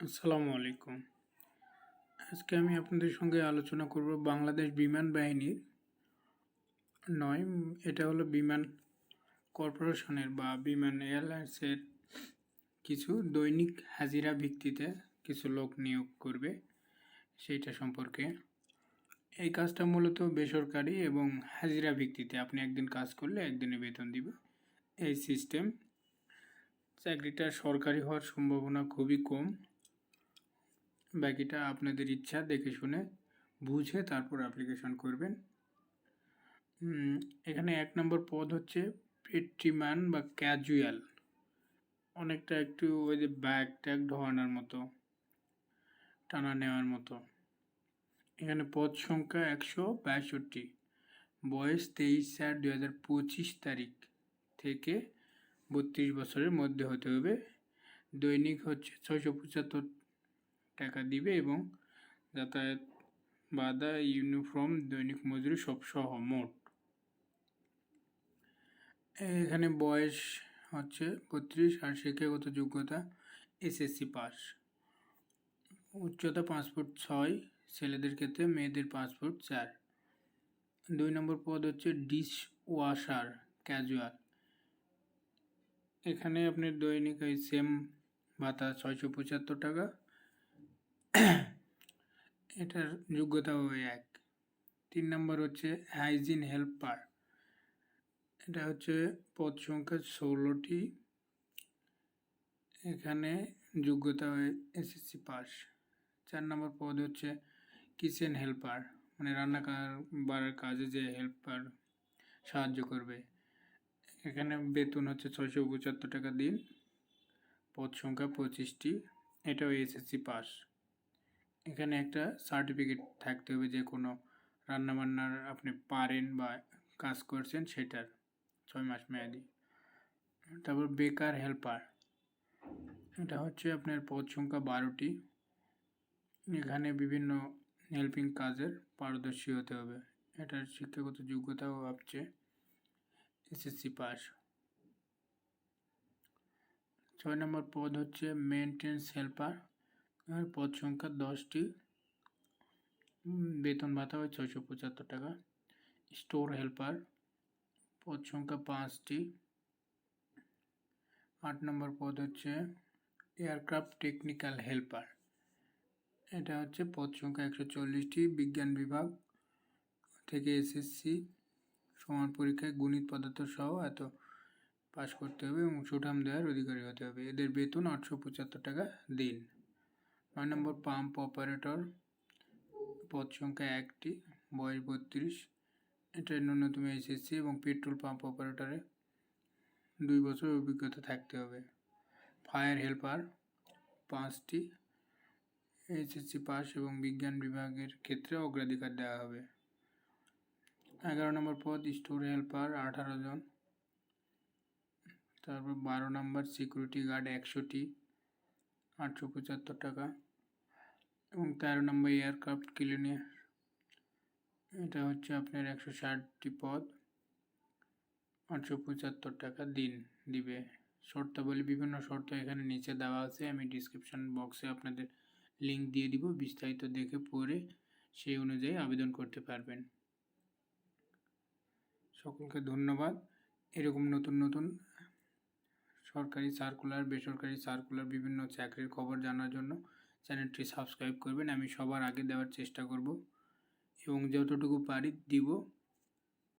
আসসালামু আলাইকুম। আজকে আমি আপনাদের সঙ্গে আলোচনা করব বাংলাদেশ বিমান বাহিনীর নয়, এটা হলো বিমান কর্পোরেশনের বা বিমান এয়ারলাইন্সের কিছু দৈনিক হাজিরা ভিত্তিতে কিছু লোক নিয়োগ করবে সেইটা সম্পর্কে। এই কাজটা মূলত বেসরকারি এবং হাজিরা ভিত্তিতে। আপনি একদিন কাজ করলে একদিনে বেতন দিবে। এই সিস্টেম চাকরিটা সরকারি হওয়ার সম্ভাবনা খুবই কম। বাকিটা আপনাদের ইচ্ছা দেখে শুনে বুঝে তারপর অ্যাপ্লিকেশন করবেন। এখানে এক নম্বর পদ হচ্ছে পেট্রিম্যান বা ক্যাজুয়াল। অনেকটা একটু ওই যে ব্যাগ ট্যাগ ধোয়ানোর মতো, টানা নেওয়ার মতো। এখানে পদ সংখ্যা একশো বাষট্টি। বয়স তেইশ চার দু হাজার পঁচিশ তারিখ থেকে বত্রিশ বছরের মধ্যে হতে হবে। দৈনিক হচ্ছে ছয়শো পঁচাত্তর টাকা দিবে এবং যাতায়াত বাদা ইউনিফর্ম দৈনিক মজুরি সব সহ মোট। এখানে বয়স হচ্ছে বত্রিশ আর শিক্ষাগত যোগ্যতা এসএসসি পাস। উচ্চতা পাঁচ ফুট ছয়, ছেলেদের ক্ষেত্রে মেয়েদের পাঁচ ফুট চার। দুই নম্বর পদ হচ্ছে ডিশ ওয়াশার, ক্যাজুয়াল। এখানে আপনি দৈনিক এই সেম ভাতা, ছয়শো পঁচাত্তর টাকা। এটার যোগ্যতাও ওই এক। তিন নম্বর হচ্ছে হাইজিন হেল্পার। এটা হচ্ছে পদ সংখ্যা ষোলোটি। এখানে যোগ্যতা এসএসসি পাস। চার নম্বর পদ হচ্ছে কিচেন হেল্পার। মানে রান্না বাড়ার কাজে যে হেল্পার সাহায্য করবে। এখানে বেতন হচ্ছে ছয়শো পঁচাত্তর টাকা দিন। পদ সংখ্যা পঁচিশটি। এটাও এসএসসি পাস। এখানে একটা সার্টিফিকেট থাকতে হবে যে কোনো রান্নাবান্নার আপনি পারেন বা কাজ করছেন সেটার, ছয় মাস মেয়াদি। তারপর বেকার হেল্পার এটা হচ্ছে আপনার পদ সংখ্যা বারোটি। এখানে বিভিন্ন হেল্পিং কাজের পারদর্শী হতে হবে। এটার শিক্ষাগত যোগ্যতাও ভাবছে এসএসসি পাস ছয় নম্বর পদ হচ্ছে মেনটেন্স হেল্পার আর পদ সংখ্যা দশটি। বেতন ভাতা হয় ছয়শো পঁচাত্তর টাকা। স্টোর হেল্পার, পদ সংখ্যা পাঁচটি। আট নম্বর পদ হচ্ছে এয়ারক্রাফট টেকনিক্যাল হেল্পার। এটা হচ্ছে পদ সংখ্যা একশো চল্লিশটি, বিজ্ঞান বিভাগ থেকে এসএসসি, সমান পরীক্ষায় গণিত পদার্থ সহ এত পাশ করতে হবে এবং সুঠাম দেওয়ার অধিকারী হতে হবে। এদের বেতন আটশো পঁচাত্তর টাকা দিন। নয় নম্বর পাম্প অপারেটর পদ সংখ্যা একটি, বয়স বত্রিশ এটার ন্যূনতম এসএসসি এবং পেট্রোল পাম্প অপারেটরে দুই বছর অভিজ্ঞতা থাকতে হবে। ফায়ার হেল্পার পাঁচটি এইচএসসি পাস এবং বিজ্ঞান বিভাগের ক্ষেত্রে অগ্রাধিকার দেওয়া হবে। এগারো নম্বর পদ স্টোর হেল্পার আঠারো জন। তারপর বারো নম্বর সিকিউরিটি গার্ড একশোটি, আটশো পঁচাত্তর টাকা। এবং তেরো নম্বর এয়ারক্রাফট ক্লিনিয়ার। এটা হচ্ছে আপনার একশো ষাটটি পদ, আটশো পঁচাত্তর টাকা দিন দিবে। শর্তাবলী, বিভিন্ন শর্ত এখানে নিচে দেওয়া আছে, আমি ডিসক্রিপশন বক্সে আপনাদের লিঙ্ক দিয়ে দিব, বিস্তারিত দেখে পড়ে সেই অনুযায়ী আবেদন করতে পারবেন। সকলকে ধন্যবাদ। এরকম নতুন নতুন সরকারি সার্কুলার বেসরকারি সার্কুলার বিভিন্ন চাকরির খবর জানার জন্য চ্যানেলটি সাবস্ক্রাইব করবেন আমি সবার আগে দেওয়ার চেষ্টা করব এবং যতটুকু পারি দিব।